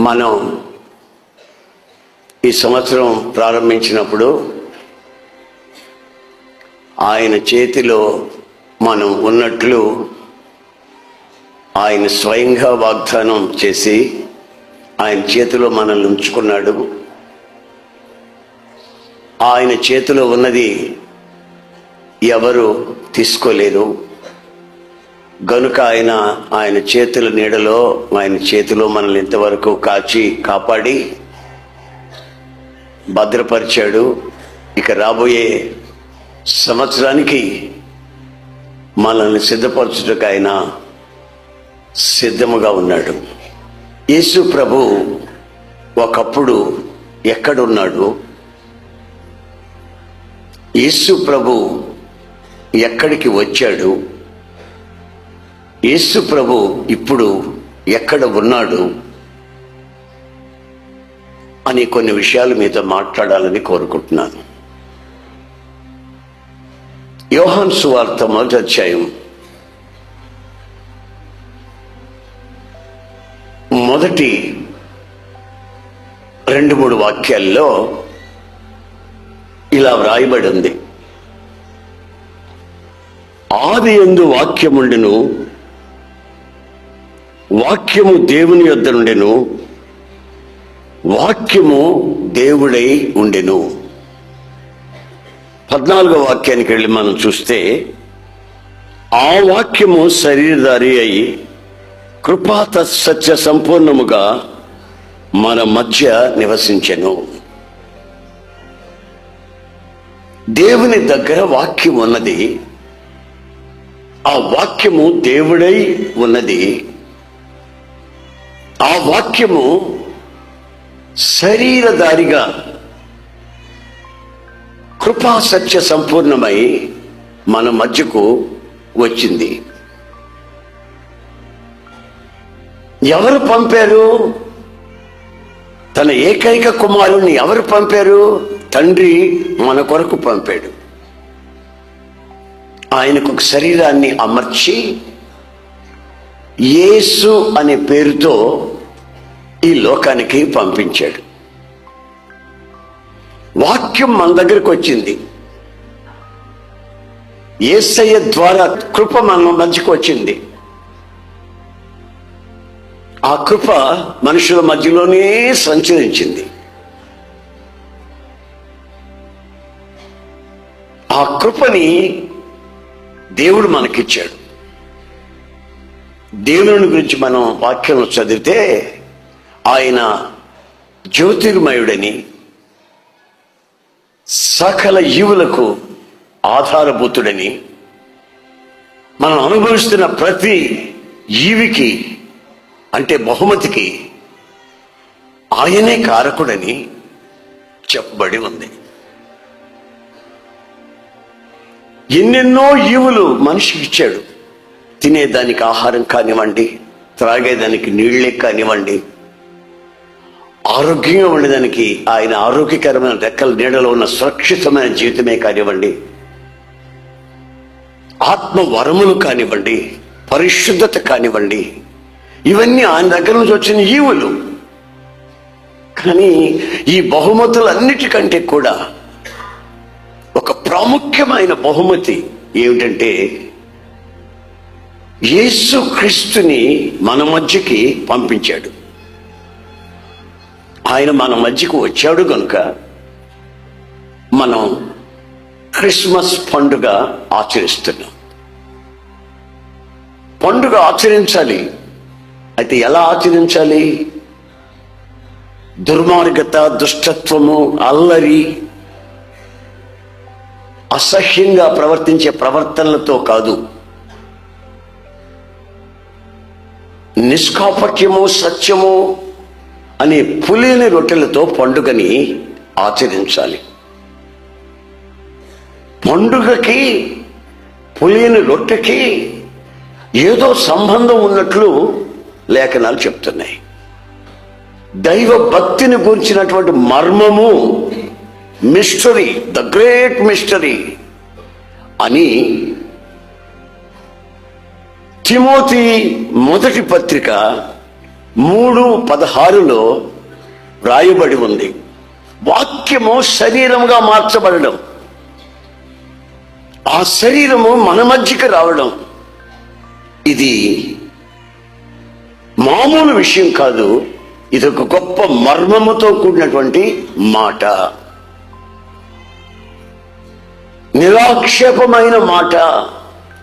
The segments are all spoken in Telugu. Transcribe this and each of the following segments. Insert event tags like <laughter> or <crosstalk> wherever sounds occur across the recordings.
మనం ఈ సంవత్సరం ప్రారంభించినప్పుడు ఆయన చేతిలో మనం ఉన్నట్లు ఆయన స్వయంగా వాగ్దానం చేసి ఆయన చేతిలో మనల్ని ఉంచుకున్నాడు. ఆయన చేతిలో ఉన్నది ఎవరు తీసుకోలేరు గనుక ఆయన ఆయన చేతుల నీడలో ఆయన చేతిలో మనల్ని ఇంతవరకు కాచి కాపాడి భద్రపరిచాడు. ఇక రాబోయే సంవత్సరానికి మనల్ని సిద్ధపరచుటకు ఆయన సిద్ధముగా ఉన్నాడు. యేసు ప్రభు ఒకప్పుడు ఎక్కడున్నాడు? యేసు ప్రభు ఎక్కడికి వచ్చాడు? యేసు ప్రభు ఇప్పుడు ఎక్కడ ఉన్నాడు అని కొన్ని విషయాలు మీతో మాట్లాడాలని కోరుకుంటున్నాను. యోహాన్ సువార్త మొదటి అధ్యాయం మొదటి రెండు మూడు వాక్యాల్లో ఇలా వ్రాయబడి ఉంది. ఆది ఎందు వాక్యముండెను వాక్యము దేవుని యొద్ద నుండెను. వాక్యము దేవుడై ఉండెను. పద్నాలుగో వాక్యానికి వెళ్ళి మనం చూస్తే ఆ వాక్యము శరీరధారి అయి కృపాత సత్య సంపూర్ణముగా మన మధ్య నివసించెను. దేవుని దగ్గర వాక్యం ఉన్నది. ఆ వాక్యము దేవుడై ఉన్నది. ఆ వాక్యము శరీరధారిగా కృపా సత్య సంపూర్ణమై మన మధ్యకు వచ్చింది. ఎవరు పంపారు? తన ఏకైక కుమారుణ్ణి ఎవరు పంపారు? తండ్రి మన కొరకు పంపాడు. ఆయనకు ఒక శరీరాన్ని అమర్చి యేసు అనే పేరుతో ఈ లోకానికి పంపించాడు. వాక్యం మన దగ్గరకు వచ్చింది. ఏసయ్య ద్వారా కృప మన మధ్యకు వచ్చింది. ఆ కృప మనుషుల మధ్యలోనే సంచరించింది. ఆ కృపని దేవుడు మనకిచ్చాడు. దేవుని గురించి మనం వాక్యం చదివితే ఆయన జ్యోతిర్మయుడని సకల జీవులకు ఆధారభూతుడని మనం అనుభవిస్తున్న ప్రతి జీవికి అంటే బహుమతికి ఆయనే కారకుడని చెప్పబడి ఉంది. ఎన్నెన్నో ఈవులు మనిషికి ఇచ్చాడు. తినేదానికి ఆహారం కానివ్వండి త్రాగేదానికి నీళ్ళే కానివ్వండి ఆరోగ్యంగా ఉండేదానికి ఆయన ఆరోగ్యకరమైన రెక్కల నీడలో ఉన్న సురక్షితమైన జీవితమే కానివ్వండి ఆత్మ వరములు కానివ్వండి పరిశుద్ధత కానివ్వండి ఇవన్నీ ఆయన దగ్గర నుంచి వచ్చిన ఈవులు కానీ ఈ బహుమతులన్నిటికంటే కూడా ఒక ప్రాముఖ్యమైన బహుమతి ఏమిటంటే యేసు క్రీస్తుని మన మధ్యకి పంపించాడు. ఆయన మన మధ్యకు వచ్చాడు కనుక మనం క్రిస్మస్ పండుగ ఆచరిస్తున్నాం. పండుగ ఆచరించాలి. అయితే ఎలా ఆచరించాలి? దుర్మార్గత దుష్టత్వము అల్లరి అసహ్యంగా ప్రవర్తించే ప్రవర్తనలతో కాదు. నిష్కాపట్యము సత్యము అనే పులిని రొట్టెలతో పండుగని ఆచరించాలి. పండుగకి పులిని రొట్టెకి ఏదో సంబంధం ఉన్నట్లు లేఖనాలు చెప్తున్నాయి. దైవ భక్తిని గురించినటువంటి మర్మము మిస్టరీ ద గ్రేట్ మిస్టరీ అని తిమోతి మొదటి పత్రిక మూడు పదహారులో వ్రాయబడి ఉంది. వాక్యము శరీరముగా మార్చబడడం. ఆ శరీరము మన మధ్యకి రావడం. ఇది మామూలు విషయం కాదు. ఇది ఒక గొప్ప మర్మముతో కూడినటువంటి మాట. నిరాక్షేపమైన మాట.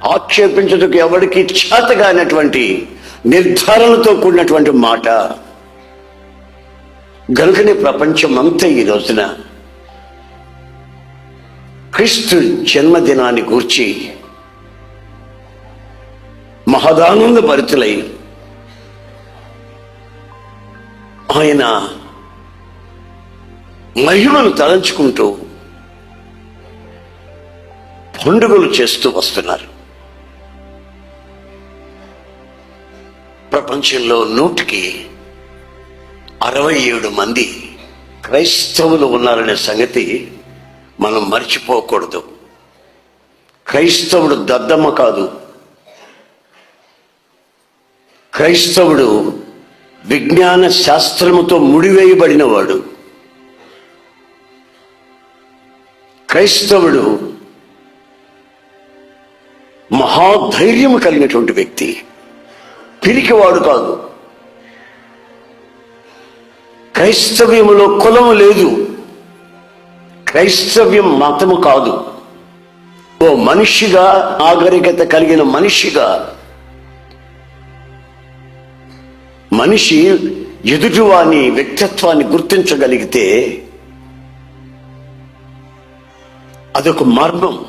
ఆక్షేపించటకు ఎవరికి చేతగానటువంటి నిర్ధారణతో కూడినటువంటి మాట. గనుకనే ప్రపంచం అంతా ఈ రోజున క్రీస్తు జన్మదినాన్ని గూర్చి మహదానంద భరితులై ఆయన మహిమను తలంచుకుంటూ పండుగలు చేస్తూ వస్తున్నారు. ప్రపంచంలో నూటికి అరవై ఏడు మంది క్రైస్తవులు ఉన్నారనే సంగతి మనం మర్చిపోకూడదు. క్రైస్తవుడు దద్దమ్మ కాదు. క్రైస్తవుడు విజ్ఞాన శాస్త్రముతో ముడివేయబడినవాడు. క్రైస్తవుడు మహాధైర్యం కలిగినటువంటి వ్యక్తి. పిరికివాడు కాదు. క్రైస్తవ్యములో కులము లేదు. క్రైస్తవ్యం మతము కాదు. ఓ మనిషిగా నాగరికత కలిగిన మనిషిగా మనిషి ఎదుటివాని వ్యక్తిత్వాన్ని గుర్తించగలిగితే అదొక మర్మం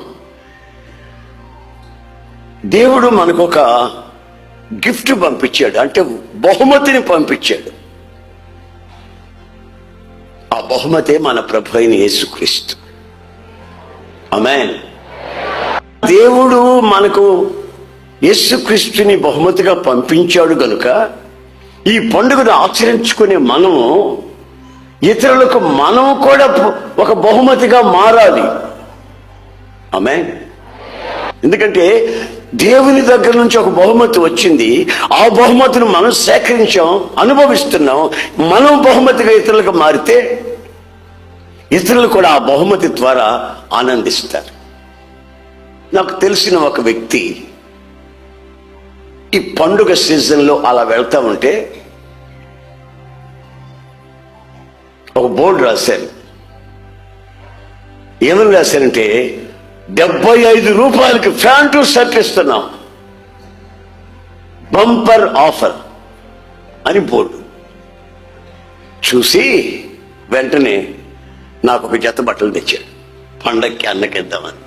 దేవుడు మనకు ఒక గిఫ్ట్ పంపించాడు. అంటే బహుమతిని పంపించాడు. ఆ బహుమతే మన ప్రభు అయిన యేసుక్రీస్తు. అమెన్ దేవుడు మనకు యేసుక్రీస్తుని బహుమతిగా పంపించాడు గనుక ఈ పండుగను ఆచరించుకునే మనము ఇతరులకు మనం కూడా ఒక బహుమతిగా మారాలి. ఆమె ఎందుకంటే దేవుని దగ్గర నుంచి ఒక బహుమతి వచ్చింది. ఆ బహుమతిని మనం సేకరించాం అనుభవిస్తున్నాం. మనం బహుమతిగా ఇతరులకు మారితే ఇతరులు కూడా ఆ బహుమతి ద్వారా ఆనందిస్తారు. నాకు తెలిసిన ఒక వ్యక్తి ఈ పండుగ సీజన్లో అలా వెళ్తా ఉంటే ఒక బోర్డు రాశారు. ఏమని రాశారంటే డెబ్బై ఐదు రూపాయలకి ఫ్యాంటు షర్ట్ ఇస్తున్నాం. బంపర్ ఆఫర్ అని బోర్డు. చూసి వెంటనే నాకు ఒక జత బట్టలు తెచ్చాడు పండక్కి అన్నకిద్దామని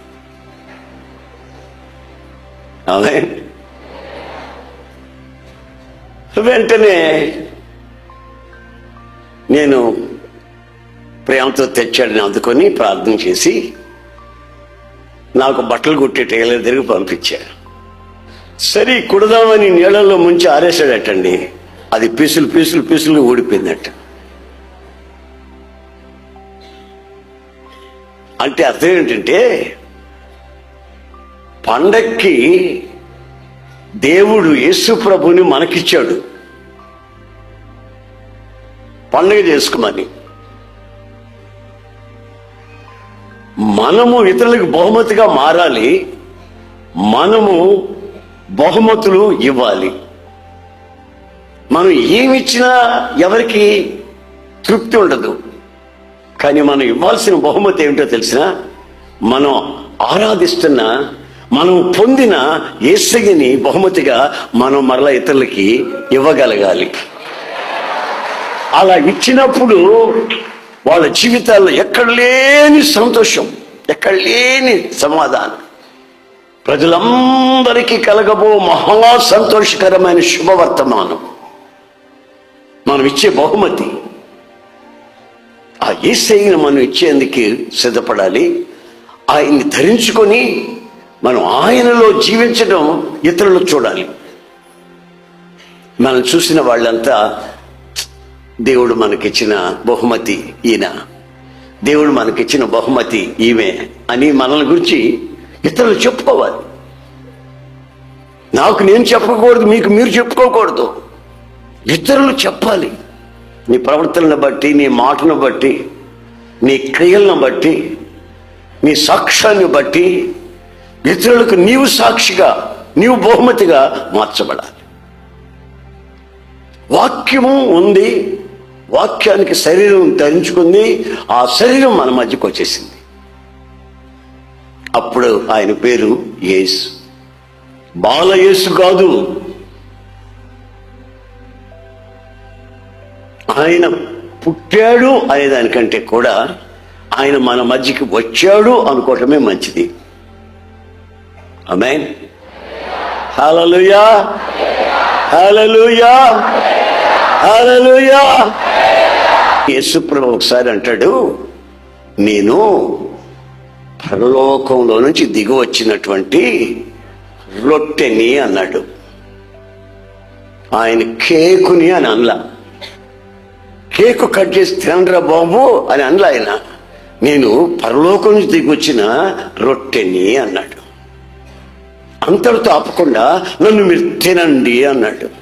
ఆమె వెంటనే నేను ప్రేమతో తెచ్చాడని అందుకొని ప్రార్థన చేసి నాకు బట్టలు కుట్టే టైలర్ దగ్గర పంపించారు సరే కుడదామని నీళ్ళల్లో ముంచి ఆరేసాడటండి అది పీసులు పీసులు పీసులు ఊడిపోయిందట. అంటే అర్థం ఏంటంటే పండక్కి దేవుడు యేసు ప్రభుని మనకిచ్చాడు. పండుగ చేసుకోమని. మనము ఇతరులకు బహుమతిగా మారాలి మనము బహుమతులు ఇవ్వాలి. మనం ఏమిచ్చినా ఎవరికి తృప్తి ఉండదు. కానీ మనం ఇవ్వాల్సిన బహుమతి ఏమిటో తెలిసిన మనం ఆరాధిస్తున్న మనం పొందిన ఏసగిని బహుమతిగా మనం మరలా ఇతరులకి ఇవ్వగలగాలి. అలా ఇచ్చినప్పుడు వాళ్ళ జీవితాల్లో ఎక్కడ లేని సంతోషం ఎక్కడ లేని సమాధానం. ప్రజలందరికీ కలగబో మహా సంతోషకరమైన శుభవర్తమానం. మనం ఇచ్చే బహుమతి ఆ ఏసైని మనం ఇచ్చేందుకు సిద్ధపడాలి. ఆయన్ని ధరించుకొని మనం ఆయనలో జీవించడం ఇతరులు చూడాలి. మనం చూసిన వాళ్ళంతా దేవుడు మనకిచ్చిన బహుమతి ఈయన. దేవుడు మనకిచ్చిన బహుమతి ఈమె అని మనల్ని గురించి ఇతరులు చెప్పుకోవాలి. నాకు నేను చెప్పకూడదు మీకు మీరు చెప్పుకోకూడదు. ఇతరులు చెప్పాలి. నీ ప్రవర్తనను బట్టి నీ మాటను బట్టి నీ క్రియలను బట్టి నీ సాక్ష్యాన్ని బట్టి ఇతరులకు నీవు సాక్షిగా నీవు బహుమతిగా మార్చబడాలి. వాక్యము ఉంది. వాక్యానికి శరీరం ధరించుకుంది ఆ శరీరం మన మధ్యకు వచ్చేసింది. అప్పుడు ఆయన పేరు యేసు. బాల యేసు కాదు. ఆయన పుట్టాడు అనే దానికంటే కూడా ఆయన మన మధ్యకి వచ్చాడు అనుకోవటమే మంచిది. అమెన్ హలలుయా హలలుయా హలలుయా యేసుప్రభు ఒకసారి అంటాడు నేను పరలోకంలో నుంచి దిగి వచ్చినటువంటి రొట్టెని అన్నాడు. ఆయన కేకుని అని అనలా. కేకు కట్ చేసి తినరా బాబు అని అనలా ఆయన. నేను పరలోకం నుంచి దిగి వచ్చిన రొట్టెని అన్నాడు. అంతటితో ఆపకుండా నన్ను మీరు తినండి అన్నాడు.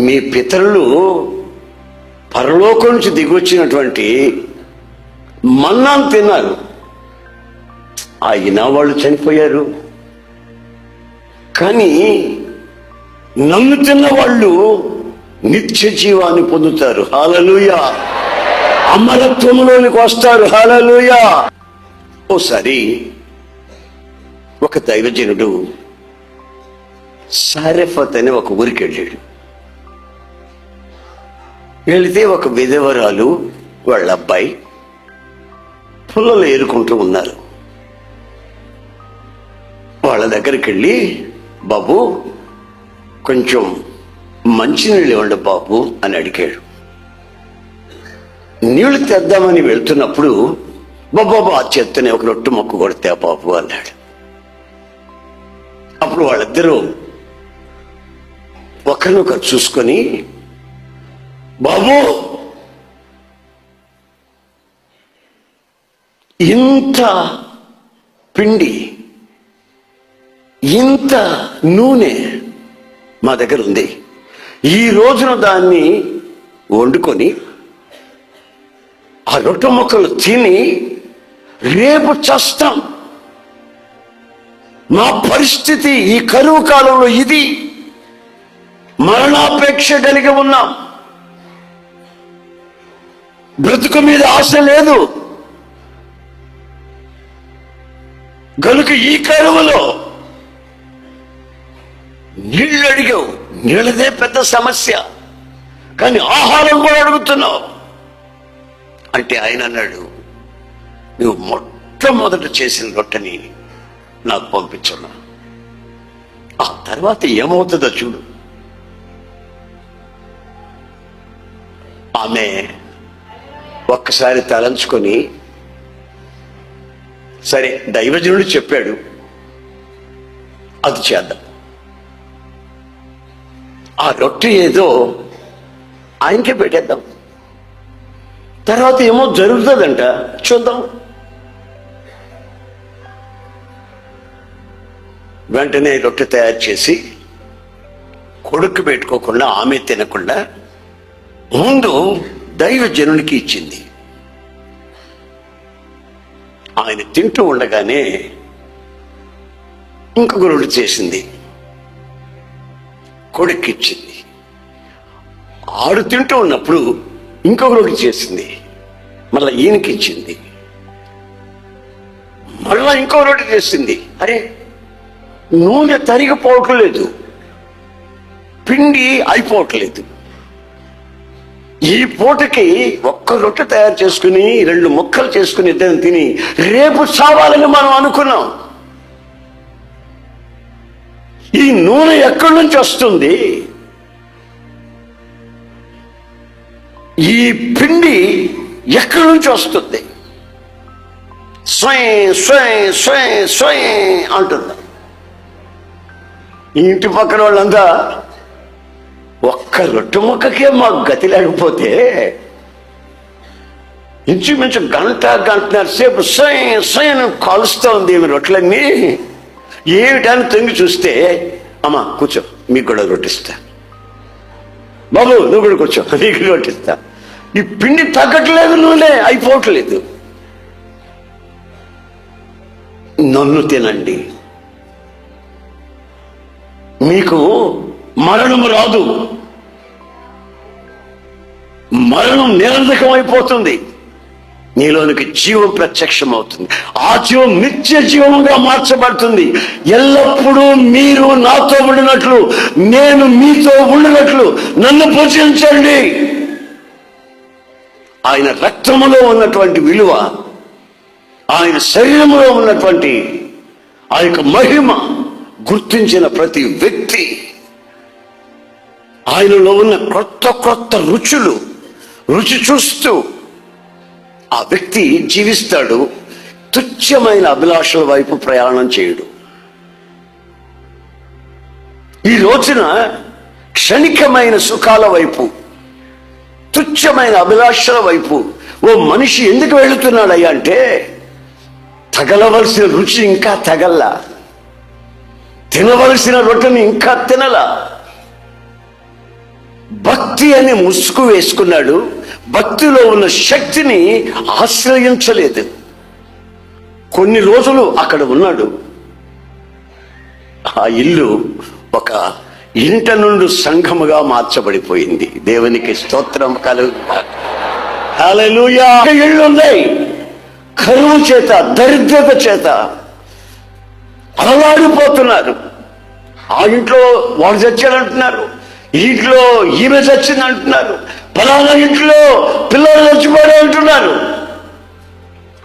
మీ పితరులు పరలోకం నుంచి దిగొచ్చినటువంటి మన్నాను తిన్నారు. అయినా వాళ్ళు చనిపోయారు. కానీ నన్ను తిన్న వాళ్ళు నిత్య జీవాన్ని పొందుతారు. హాలలుయ అమరత్వంలోనికి వస్తారు. హాలలుయ ఓసారి ఒక దైవజనుడు సారెఫత్ అనే ఒక ఊరికి వెళ్ళాడు వెళితే ఒక విధవరాలు వాళ్ళ అబ్బాయి పుల్లలు ఏరుకుంటూ ఉన్నారు. వాళ్ళ దగ్గరికి వెళ్ళి బాబు కొంచెం మంచినీళ్ళు ఇవ్వండి బాబు అని అడిగాడు. నీళ్ళు తెద్దామని వెళ్తున్నప్పుడు బాబాబు ఆ చెత్తనే ఒక రొట్టు మొక్కు కొడితే ఆ బాబు అన్నాడు. అప్పుడు వాళ్ళిద్దరూ ఒకరినొకరు చూసుకొని బాబు! ఇంత పిండి ఇంత నూనె మా దగ్గర ఉంది. ఈ రోజున దాన్ని వండుకొని ఆ రొట్టె మొక్కలు తిని రేపు చస్తాం. మా పరిస్థితి ఈ కరువు కాలంలో ఇది. మరణాపేక్ష కలిగి ఉన్నాం. బ్రతుకు మీద ఆశ లేదు. గనుక ఈ కరువులో నీళ్ళు అడిగావు. నీళ్ళదే పెద్ద సమస్య. కానీ ఆహారం కూడా అడుగుతున్నావు. అంటే ఆయన అన్నాడు నువ్వు మొట్టమొదట చేసిన రొట్టెని నాకు పంపించున్నా ఆ తర్వాత ఏమవుతుందో చూడు. ఆమె ఒక్కసారి తలంచుకొని సరే దైవజనుడు చెప్పాడు అది చేద్దాం. ఆ రొట్టె ఏదో ఆయనకే పెట్టేద్దాం. తర్వాత ఏమో జరుగుతుందంట చూద్దాం. వెంటనే రొట్టె తయారు చేసి కొడుకు పెట్టుకోకుండా ఆమె తినకుండా ముందు దైవజనునికి ఇచ్చింది. ఆయన తింటూ ఉండగానే ఇంకొక రొట్టె చేసింది. కొడుక్కిచ్చింది ఆడు తింటూ ఉన్నప్పుడు ఇంకొక చేసింది. మళ్ళా ఈయనకి ఇచ్చింది మళ్ళా ఇంకో రొట్టె చేసింది. అరే నూనె తరిగిపోవట్లేదు. పిండి అయిపోవట్లేదు. ఈ పూటకి ఒక్క రొట్టె తయారు చేసుకుని రెండు ముక్కలు చేసుకుని ఇద్దరు తిని రేపు చావాలని మనం అనుకున్నాం. ఈ నూనె ఎక్కడి నుంచి వస్తుంది? ఈ పిండి ఎక్కడి నుంచి వస్తుంది? స్వయం స్వయం స్వయం స్వయం అంటుంది. ఇంటి పక్కన వాళ్ళంతా ఒక్క రొట్టె ముక్కకే మాకు గతి లేకపోతే ఇంచుమించు గంట గంటన్నర సేపు స్వయం స్వయం కాలుస్తూ ఉంది ఏమి రొట్టెలన్నీ. ఏమిటని తొంగి చూస్తే అమ్మా కూర్చో మీకు కూడా రొట్టిస్తా బాబు నువ్వు కూడా కూర్చో <laughs> నీకు రొట్టిస్తా ఈ పిండి తగ్గట్లేదు నూనె అయిపోవట్లేదు. నన్ను తినండి. మీకు మరణము రాదు. మరణం నిరంతకం అయిపోతుంది నీలోనికి జీవం ప్రత్యక్షం అవుతుంది ఆ జీవం నిత్య జీవముగా మార్చబడుతుంది. ఎల్లప్పుడూ మీరు నాతో ఉండినట్లు నేను మీతో ఉండినట్లు నన్ను పూజించండి. ఆయన రక్తములో ఉన్నటువంటి విలువ ఆయన శరీరంలో ఉన్నటువంటి ఆ యొక్క మహిమ గుర్తించిన ప్రతి వ్యక్తి ఆయనలో ఉన్న క్రొత్త క్రొత్త రుచులు రుచి చూస్తూ ఆ వ్యక్తి జీవిస్తాడు తుచ్చమైన అభిలాషల వైపు ప్రయాణం చేయడు. ఈ రోజున క్షణికమైన సుఖాల వైపు తుచ్చమైన అభిలాషల వైపు ఓ మనిషి ఎందుకు వెళుతున్నాడయ్యా అంటే తగలవలసిన రుచి ఇంకా తగల్లా తినవలసిన రొట్టెని ఇంకా తినలా. భక్తి అనే ముసుగు వేసుకున్నాడు. భక్తిలో ఉన్న శక్తిని ఆశ్రయించలేదు. కొన్ని రోజులు అక్కడ ఉన్నాడు. ఆ ఇల్లు ఒక ఇంట నుండి సంఘముగా మార్చబడిపోయింది. దేవునికి స్తోత్రం. కలుగు ఇళ్ళు ఉన్నాయి కరువు చేత దరిద్రత చేత అలవాడిపోతున్నారు ఆ ఇంట్లో వాడు చచ్చాడంటున్నారు ఇంట్లో ఈమె చచ్చింది అంటున్నారు. ఫలానా ఇంట్లో పిల్లలు చచ్చిపోయాడు అంటున్నారు.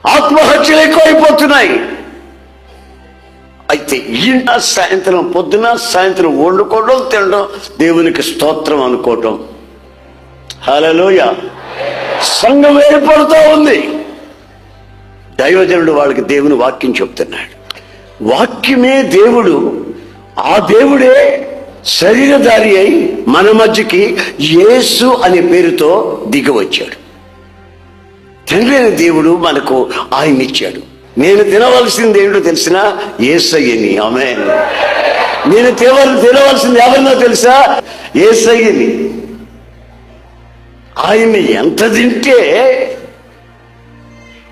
ఆత్మహత్యలు ఎక్కువైపోతున్నాయి. అయితే ఈయన సాయంత్రం పొద్దున సాయంత్రం వండుకోవడం తినడం దేవునికి స్తోత్రం అనుకోవటం హలోయ సంఘం ఏర్పడుతూ ఉంది. దైవజనుడు వాళ్ళకి దేవుని వాక్యం చెప్తున్నాడు. వాక్యమే దేవుడు. ఆ దేవుడే శరీరధారి అయి మన మధ్యకి యేసు అనే పేరుతో దిగవచ్చాడు. తండ్రి అయిన దేవుడు మనకు ఆయన ఇచ్చాడు నేను తినవలసింది ఏంటో తెలిసిన ఏసయ్యని ఆమె నేను తినవల తినవలసింది ఎవరినో తెలుసా? ఏసయ్యని. ఆయన ఎంత తింటే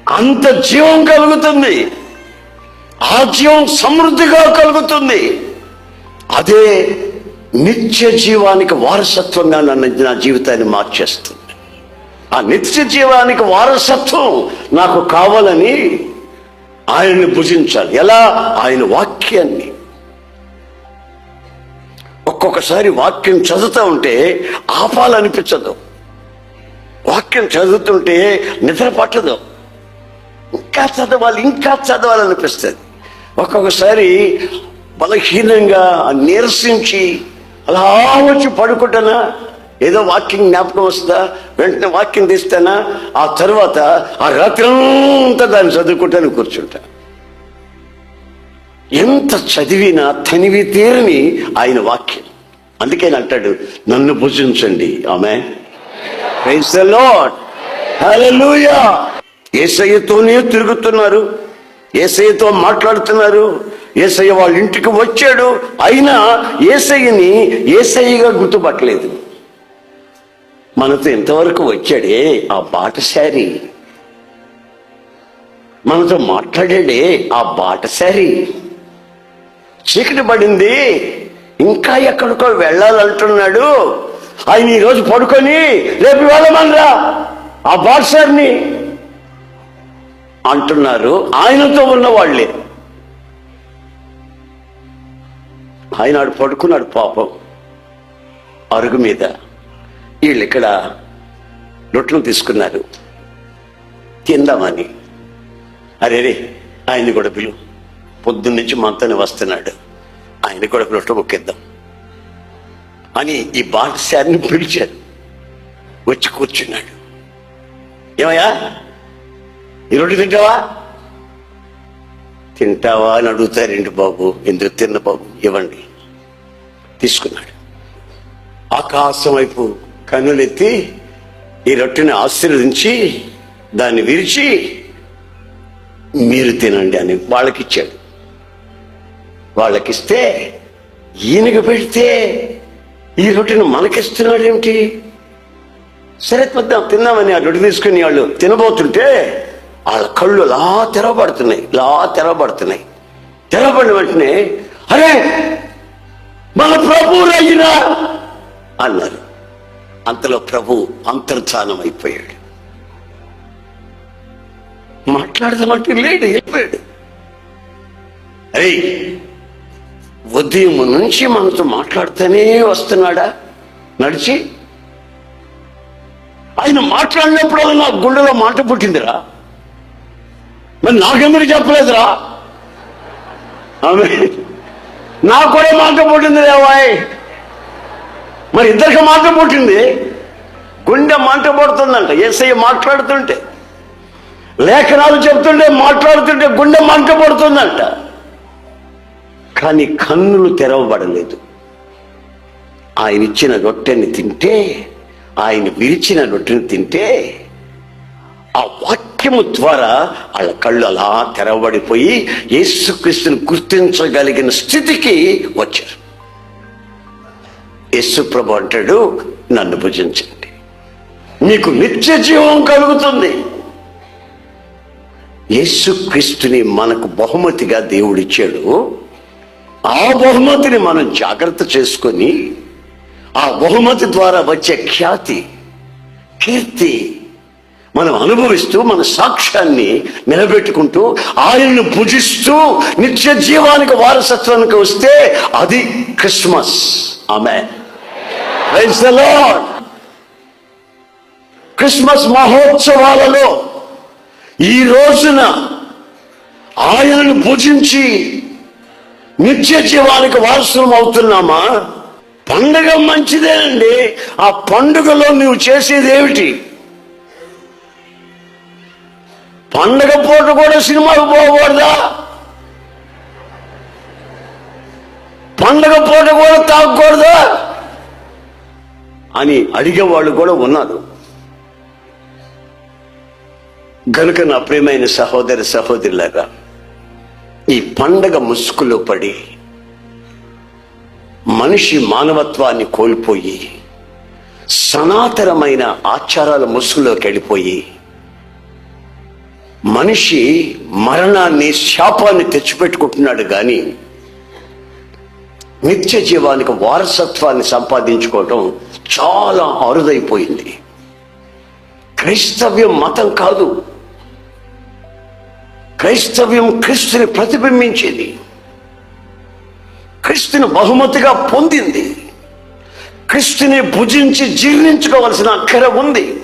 అంత జీవం కలుగుతుంది. ఆ జీవం సమృద్ధిగా కలుగుతుంది. అదే నిత్య జీవానికి వారసత్వంగా నన్ను నా జీవితాన్ని మార్చేస్తుంది. ఆ నిత్య జీవానికి వారసత్వం నాకు కావాలని ఆయన్ని భుజించాలి. ఎలా? ఆయన వాక్యాన్ని. ఒక్కొక్కసారి వాక్యం చదువుతూ ఉంటే ఆపాలనిపించదు. వాక్యం చదువుతుంటే నిద్ర పట్టదు. ఇంకా చదవాలి ఇంకా చదవాలనిపిస్తుంది. ఒక్కొక్కసారి బలహీనంగా నీరసించి అలా వచ్చి పడుకుంటానా? ఏదో వాకింగ్ జ్ఞాపకం వస్తుందా? వెంటనే వాకింగ్ తీస్తానా? ఆ తర్వాత ఆ రాత్రి అంతా దాన్ని చదువుకుంటాను కూర్చుంటా. ఎంత చదివినా తనివి తీరని ఆయన వాక్యం. అందుకే అంటాడు నన్ను భుజించండి ఆమె ఏసయ్యతోనే తిరుగుతున్నారు. ఏసయ్యతో మాట్లాడుతున్నారు. ఏసయ్య వాళ్ళ ఇంటికి వచ్చాడు. అయినా ఏసయ్యని ఏసయ్యగా గుర్తుపట్టలేదు. మనతో ఇంతవరకు వచ్చాడే ఆ బాటసారి? మనతో మాట్లాడాడే ఆ బాటసారి? చీకటి పడింది. ఇంకా ఎక్కడికో వెళ్ళాలంటున్నాడు. ఆయన ఈరోజు పడుకొని రేపు వెళ్ళమనరా ఆ బాటసారిని అంటున్నారు. ఆయనతో ఉన్న వాళ్ళే ఆయన ఆడు పడుకున్నాడు పాపం. అరుగు మీద వీళ్ళు ఇక్కడ రొట్టెలు తీసుకున్నారు. తిందామని. అరే రే ఆయన్ని కూడా పిలు. పొద్దున్నుంచి మనతోనే వస్తున్నాడు. ఆయన కూడా రొట్టె మొక్కిద్దాం అని ఈ బాటసారిని పిలిచారు. వచ్చి కూర్చున్నాడు. ఏమయ్యా? ఈ రొట్టె తింటావా? తింటావా అని అడుగుతారేంటి బాబు? ఎందుకు తిన్న బాబు? ఇవ్వండి. తీసుకున్నాడు. ఆకాశం వైపు కన్నులెత్తి ఈ రొట్టెని ఆశీర్వదించి దాన్ని విరిచి మీరు తినండి అని వాళ్ళకిచ్చాడు. వాళ్ళకిస్తే ఈయనకి పెడితే ఈ రొట్టెను మనకిస్తున్నాడు ఏమిటి సరే తిద్దాం తిన్నామని ఆ రొట్టె తీసుకుని వాళ్ళు తినబోతుంటే వాళ్ళ కళ్ళు అలా తెరవబడుతున్నాయి ఇలా తెరవబడుతున్నాయి. తెరవబడిన వెంటనే అరే మన ప్రభు రయ్యినా అన్నారు. అంతలో ప్రభు అంతర్ధానం అయిపోయాడు. మాట్లాడదామంటే లేడు వెళ్ళిపోయాడు అరే ఉదయం నుంచి మనతో మాట్లాడుతూనే వస్తున్నాడా? నడిచి. ఆయన మాట్లాడినప్పుడు నా గుండెలో మాట పుట్టిందిరా. మరి నాకెందుకు చెప్పలేదురా? ఆమె నాకు కూడా మాట పుట్టింది దేవాయ్ మరి ఇద్దరికి మాట పుట్టింది. గుండె మంట పడుతుందంట. ఏసై మాట్లాడుతుంటే లేఖనాలు చెప్తుంటే మాట్లాడుతుంటే గుండె మంట పడుతుందంట. కానీ కన్నులు తెరవబడలేదు. ఆయన ఇచ్చిన రొట్టెని తింటే ఆయన విరిచిన రొట్టెని తింటే ఆ వాక్యము ద్వారా వాళ్ళ కళ్ళు అలా తెరవబడిపోయి యేసుక్రీస్తుని గుర్తించగలిగిన స్థితికి వచ్చారు. యేసుప్రభు అంటాడు నన్ను భుజించండి. మీకు నిత్య జీవం కలుగుతుంది. యేసుక్రీస్తుని మనకు బహుమతిగా దేవుడిచ్చాడు. ఆ బహుమతిని మనం జాగ్రత్త చేసుకొని ఆ బహుమతి ద్వారా వచ్చే ఖ్యాతి కీర్తి మనం అనుభవిస్తూ మన సాక్ష్యాన్ని నిలబెట్టుకుంటూ ఆయనను భుజిస్తూ నిత్య జీవానికి వారసత్వానికి వస్తే అది క్రిస్మస్. ఆమె క్రిస్మస్ మహోత్సవాలలో ఈ రోజున ఆయనను భుజించి నిత్య జీవానికి వారసులం అవుతున్నామా? పండగ మంచిదేనండి. ఆ పండుగలో నువ్వు చేసేది ఏమిటి? పండగ పూట కూడా సినిమాకు పోకూడదా? పండగ పూట కూడా తాగకూడదా? అని అడిగేవాళ్ళు కూడా ఉన్నారు. గనుక నా ప్రియమైన సహోదరి సహోదరులారా ఈ పండగ ముసుగులో పడి మనిషి మానవత్వాన్ని కోల్పోయి సనాతనమైన ఆచారాల ముసుగులోకి వెళ్ళిపోయి మనిషి మరణాన్ని శాపాన్ని తెచ్చిపెట్టుకుంటున్నాడు కానీ నిత్య జీవానికి వారసత్వాన్ని సంపాదించుకోవటం చాలా అరుదైపోయింది. క్రైస్తవ్యం మతం కాదు. క్రైస్తవ్యం క్రీస్తుని ప్రతిబింబించేది. క్రీస్తుని బహుమతిగా పొందింది. క్రీస్తుని భుజించి జీర్ణించుకోవలసిన అక్కర ఉంది.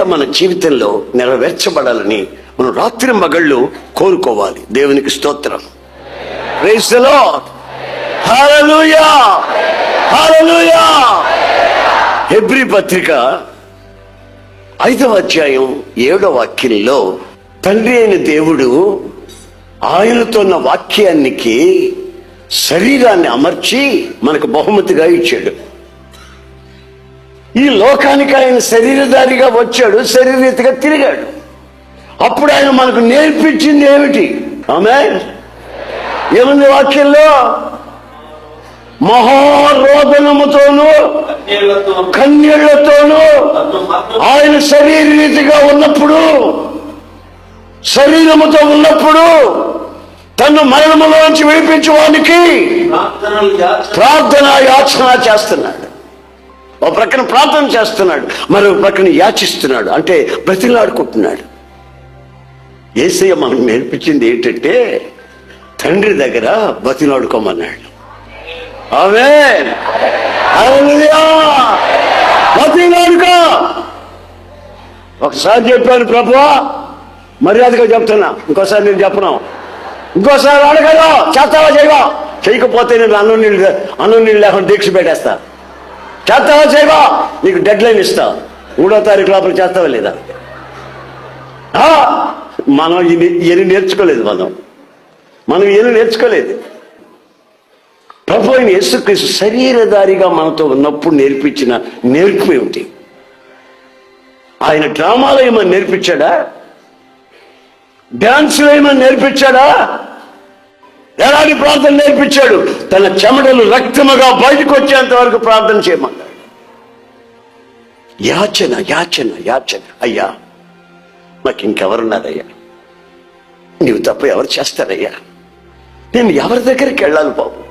ఆ మన జీవితంలో నెరవేర్చబడాలని మనం రాత్రి మగళ్ళు కోరుకోవాలి. దేవునికి స్తోత్రం. Praise the హెబ్రి పత్రిక ఐదవ అధ్యాయం ఏడవ వాక్యంలో తండ్రి అయిన దేవుడు ఆయనతో ఉన్న వాక్యానికి శరీరాన్ని అమర్చి మనకు బహుమతిగా ఇచ్చాడు. ఈ లోకానికి ఆయన శరీరధారిగా వచ్చాడు శరీరరీతిగా తిరిగాడు. అప్పుడు ఆయన మనకు నేర్పించింది ఏమిటి? ఆమె ఏముంది వాక్యంలో? మహారోదనముతోను కన్యళ్ళతోనూ ఆయన శరీర రీతిగా ఉన్నప్పుడు శరీరముతో ఉన్నప్పుడు తను మరణములోంచి విడిపించడానికి ప్రార్థన యాచన చేస్తున్నాడు. ఒక ప్రక్కన ప్రార్థన చేస్తున్నాడు మరో ప్రక్కన యాచిస్తున్నాడు అంటే బ్రతిలాడుకుంటున్నాడు. ఏసయ్య మనకు నేర్పించింది ఏంటంటే తండ్రి దగ్గర బతిలాడుకోమన్నాడు ఆమె బతిలాడుకో ఒకసారి చెప్పాను ప్రభువా మర్యాదగా చెప్తున్నా. ఇంకోసారి నేను చెప్పను. ఇంకోసారి అడగదు చేస్తావా చేయవా? చేయకపోతే నేను అన్నం నీళ్ళు అన్నం నీళ్ళు లేకుండా దీక్ష పెట్టేస్తా. చేస్తావా చేయవా? నీకు డెడ్ లైన్ ఇస్తా. మూడో తారీఖు లోపల చేస్తావా లేదా? ఆ, మనం ఎన్ని నేర్చుకోలేదు మనం. మనం ఇవన్నీ నేర్చుకోలేదు. ప్రభు అయిన యేసుక్రీస్తు శరీరధారిగా మనతో ఉన్నప్పుడు నేర్పించిన నేర్పు ఏమిటి? ఆయన డ్రామాలో ఏమైనా నేర్పించాడా? డ్యాన్స్లో ఏమైనా నేర్పించాడా? ఎలాంటి ప్రార్థన నేర్పించాడు. తన చెమటలు రక్తముగా బయటకు వచ్చేంత వరకు ప్రార్థన చేయమన్నాడు యాచన యాచన యాచన. అయ్యా నాకు ఇంకెవరున్నారయ్యా నీవు తప్ప ఎవరు చేస్తారయ్యా? నేను ఎవరి దగ్గరికి వెళ్ళాలి బాబు?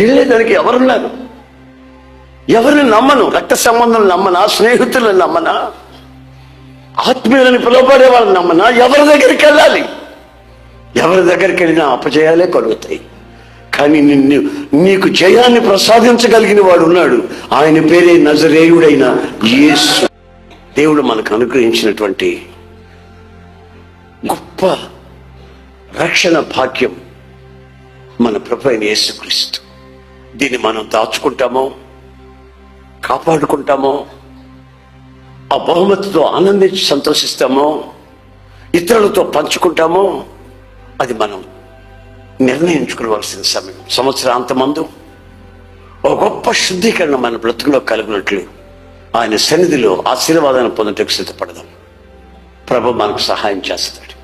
వెళ్ళేదానికి ఎవరున్నారు? ఎవరిని నమ్మను? రక్త సంబంధం నమ్మనా? స్నేహితులను నమ్మనా? ఆత్మీయులను పిలువబడే వాళ్ళని నమ్మనా? ఎవరి దగ్గరికి వెళ్ళాలి? ఎవరి దగ్గరికి వెళ్ళినా అపజయాలే కలుగుతాయి. కానీ నిన్ను నీకు జయాన్ని ప్రసాదించగలిగిన వాడు ఉన్నాడు. ఆయన పేరే నజరేయుడైన యేసు. దేవుడు మనకు అనుగ్రహించినటువంటి గొప్ప రక్షణ భాగ్యం మన ప్రభు అయిన యేసుక్రీస్తు. దీన్ని మనం దాచుకుంటామో కాపాడుకుంటామో ఆ బహుమతితో ఆనందించి సంతోషిస్తామో ఇతరులతో పంచుకుంటామో అది మనం నిర్ణయించుకోవాల్సిన సమయం. సంవత్సరాంతమందు ఒక గొప్ప శుద్ధీకరణ మన బ్రతుకులో కలిగినట్లు ఆయన సన్నిధిలో ఆశీర్వాదాన్ని పొందటకు సిద్ధపడదాం. ప్రభు మనకు సహాయం చేస్తాడు.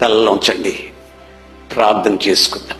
తలలో ఉంచండి. ప్రార్థన చేసుకుందాం.